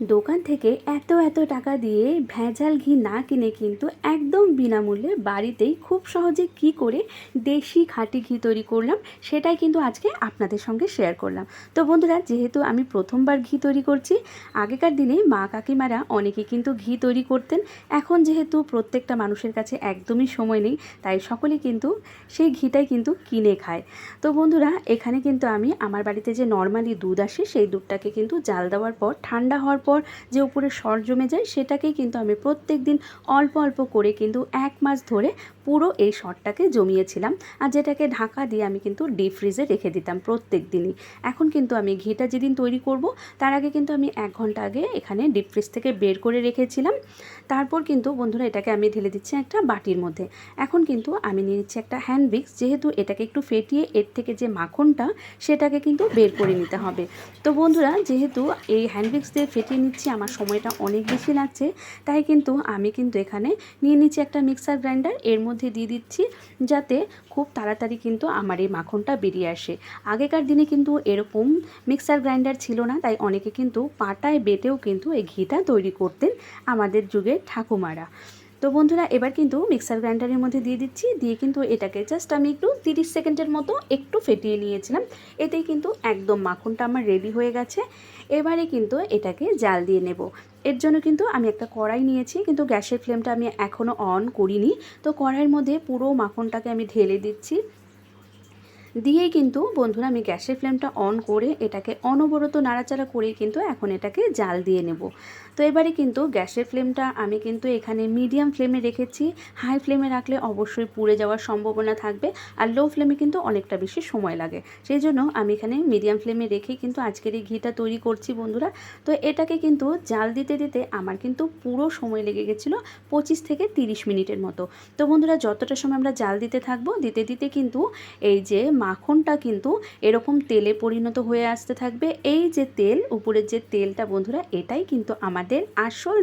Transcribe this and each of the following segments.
দোকান থেকে এত এত টাকা দিয়ে ভেজাল ঘি না কিনে কিন্তু একদম বিনামূল্যে বাড়িতেই খুব সহজে কি করে দেশি খাঁটি ঘি তৈরি করলাম, সেটাই কিন্তু আজকে আপনাদের সঙ্গে শেয়ার করলাম। তো বন্ধুরা, যেহেতু আমি প্রথমবার ঘি তৈরি করছি, আগেকার দিনে মা কাকিমারা অনেকে কিন্তু ঘি তৈরি করতেন, এখন যেহেতু প্রত্যেকটা মানুষের কাছে একদমই সময় নেই, তাই সকলে কিন্তু সেই ঘিটাই কিন্তু কিনে খায়। তো বন্ধুরা, এখানে কিন্তু আমি আমার বাড়িতে যে নর্মালি দুধ আসে, সেই দুধটাকে কিন্তু জাল দেওয়ার পর ঠান্ডা হওয়ার পর যে উপরে সর জমে যায় সেটাকেই কিন্তু আমি প্রত্যেক দিন অল্প অল্প করে কিন্তু এক মাস ধরে পুরো এই সরটাকে জমিয়েছিলাম। আর যেটাকে ঢাকা দিয়ে আমি কিন্তু ডিপ ফ্রিজে রেখে দিতাম প্রত্যেক দিনই এখন কিন্তু আমি ঘিটা যেদিন তৈরি করব, তার আগে কিন্তু আমি এক ঘণ্টা আগে এখানে ডিপ ফ্রিজ থেকে বের করে রেখেছিলাম। তারপর কিন্তু বন্ধুরা এটাকে আমি ঢেলে দিচ্ছি একটা বাটির মধ্যে। এখন কিন্তু আমি নিয়ে নিচ্ছি একটা হ্যান্ড বিক্স যেহেতু এটাকে একটু ফেটিয়ে এর থেকে যে মাখনটা সেটাকে কিন্তু বের করে নিতে হবে। তো বন্ধুরা, যেহেতু এই হ্যান্ড বিক্স দিয়ে ফেটিয়ে নিচ্ছি, আমার সময়টা অনেক বেশি লাগছে। তাই কিন্তু আমি কিন্তু এখানে নিয়ে নিচ্ছি একটা মিক্সার গ্রাইন্ডার। এর মধ্যে দিয়ে দিচ্ছি যাতে খুব তাড়াতাড়ি কিন্তু আমার এই মাখনটা বেরিয়ে আসে। আগেকার দিনে কিন্তু এরকম মিক্সার গ্রাইন্ডার ছিল না, তাই অনেকে কিন্তু পাটায় বেটেও কিন্তু এই ঘিটা তৈরি করতেন আমাদের যুগের ঠাকুমারা। তো বন্ধুরা, এবার কিন্তু মিক্সার গ্রাইন্ডারের মধ্যে দিয়ে দিচ্ছি। দিয়ে কিন্তু এটাকে জাস্ট আমি একটু তিরিশ সেকেন্ডের মতো একটু ফেটিয়ে নিয়েছিলাম। এতেই কিন্তু একদম মাখনটা আমার রেডি হয়ে গেছে। এবারে কিন্তু এটাকে জাল দিয়ে নেব। এর জন্য কিন্তু আমি একটা কড়াই নিয়েছি, কিন্তু গ্যাসের ফ্লেমটা আমি এখনও অন করিনি। তো কড়াইয়ের মধ্যে পুরো মাখনটাকে আমি ঢেলে দিচ্ছি। দিয়েই কিন্তু বন্ধুরা আমি গ্যাসের ফ্লেমটা অন করে এটাকে অনবরত নাড়াচাড়া করে কিন্তু এখন এটাকে জাল দিয়ে নেব। তো এবারে কিন্তু গ্যাসের ফ্লেমটা আমি কিন্তু এখানে মিডিয়াম ফ্লেমে রেখেছি। হাই ফ্লেমে রাখলে অবশ্যই পুড়ে যাওয়ার সম্ভাবনা থাকবে আর লো ফ্লেমে কিন্তু অনেকটা বেশি সময় লাগে। সেই জন্য আমি এখানে মিডিয়াম ফ্লেমে রেখেই কিন্তু আজকের এই ঘিটা তৈরি করছি বন্ধুরা। তো এটাকে কিন্তু জাল দিতে দিতে আমার কিন্তু পুরো সময় লেগে গেছিল পঁচিশ থেকে তিরিশ মিনিটের মতো। তো বন্ধুরা যতটা সময় আমরা জাল দিতে থাকব দিতে দিতে কিন্তু এই যে মাখনটা কিন্তু এরকম তেলে পরিণত হয়ে আসতে থাকবে। এই যে তেল, উপরের যে তেলটা বন্ধুরা, এটাই কিন্তু আমাদের আসল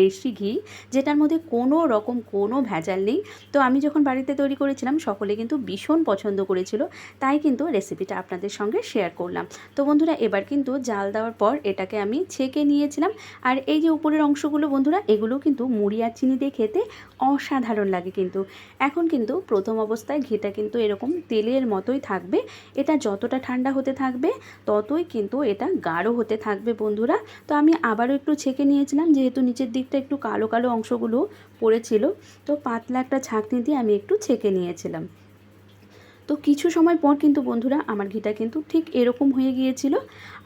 দেশি ঘি, যেটার মধ্যে কোনো রকম কোনো ভেজাল নেই। তো আমি যখন বাড়িতে তৈরি করেছিলাম, সকলে কিন্তু ভীষণ পছন্দ করেছিল। তাই কিন্তু রেসিপিটা আপনাদের সঙ্গে শেয়ার করলাম। তো বন্ধুরা, এবার কিন্তু জাল দেওয়ার পর এটাকে আমি ছেঁকে নিয়েছিলাম। আর এই যে উপরের অংশগুলো বন্ধুরা, এগুলো কিন্তু মুড়ি আর চিনি দিয়ে খেতে অসাধারণ লাগে কিন্তু। এখন কিন্তু প্রথম অবস্থায় ঘিটা কিন্তু এরকম তেলের মতোই থাকবে, এটা যতটা ঠান্ডা হতে থাকবে, ততই কিন্তু এটা গাঢ় হতে থাকবে বন্ধুরা। তো আমি আবারও একটু ছেঁকে নিয়েছিলাম, যেহেতু নিচের দিকটা একটু কালো কালো অংশগুলো পড়েছিল, তো পাতলা একটা ছাঁকনি দিয়ে আমি একটু ছেঁকে নিয়েছিলাম। তো কিছু সময় পর কিন্তু বন্ধুরা আমার ঘিটা কিন্তু ঠিক এরকম হয়ে গিয়েছিল।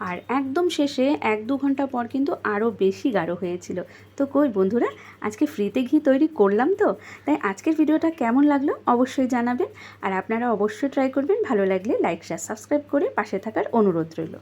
আর একদম শেষে এক দু ঘণ্টা পর কিন্তু আরও বেশি গাঢ় হয়েছিল। তো কই বন্ধুরা, আজকে ফ্রিতে ঘি তৈরি করলাম তো, তাই আজকের ভিডিওটা কেমন লাগল অবশ্যই জানাবেন। আর আপনারা অবশ্যই ট্রাই করবেন, ভালো লাগলে লাইক শেয়ার সাবস্ক্রাইব করে পাশে থাকার অনুরোধ রইল।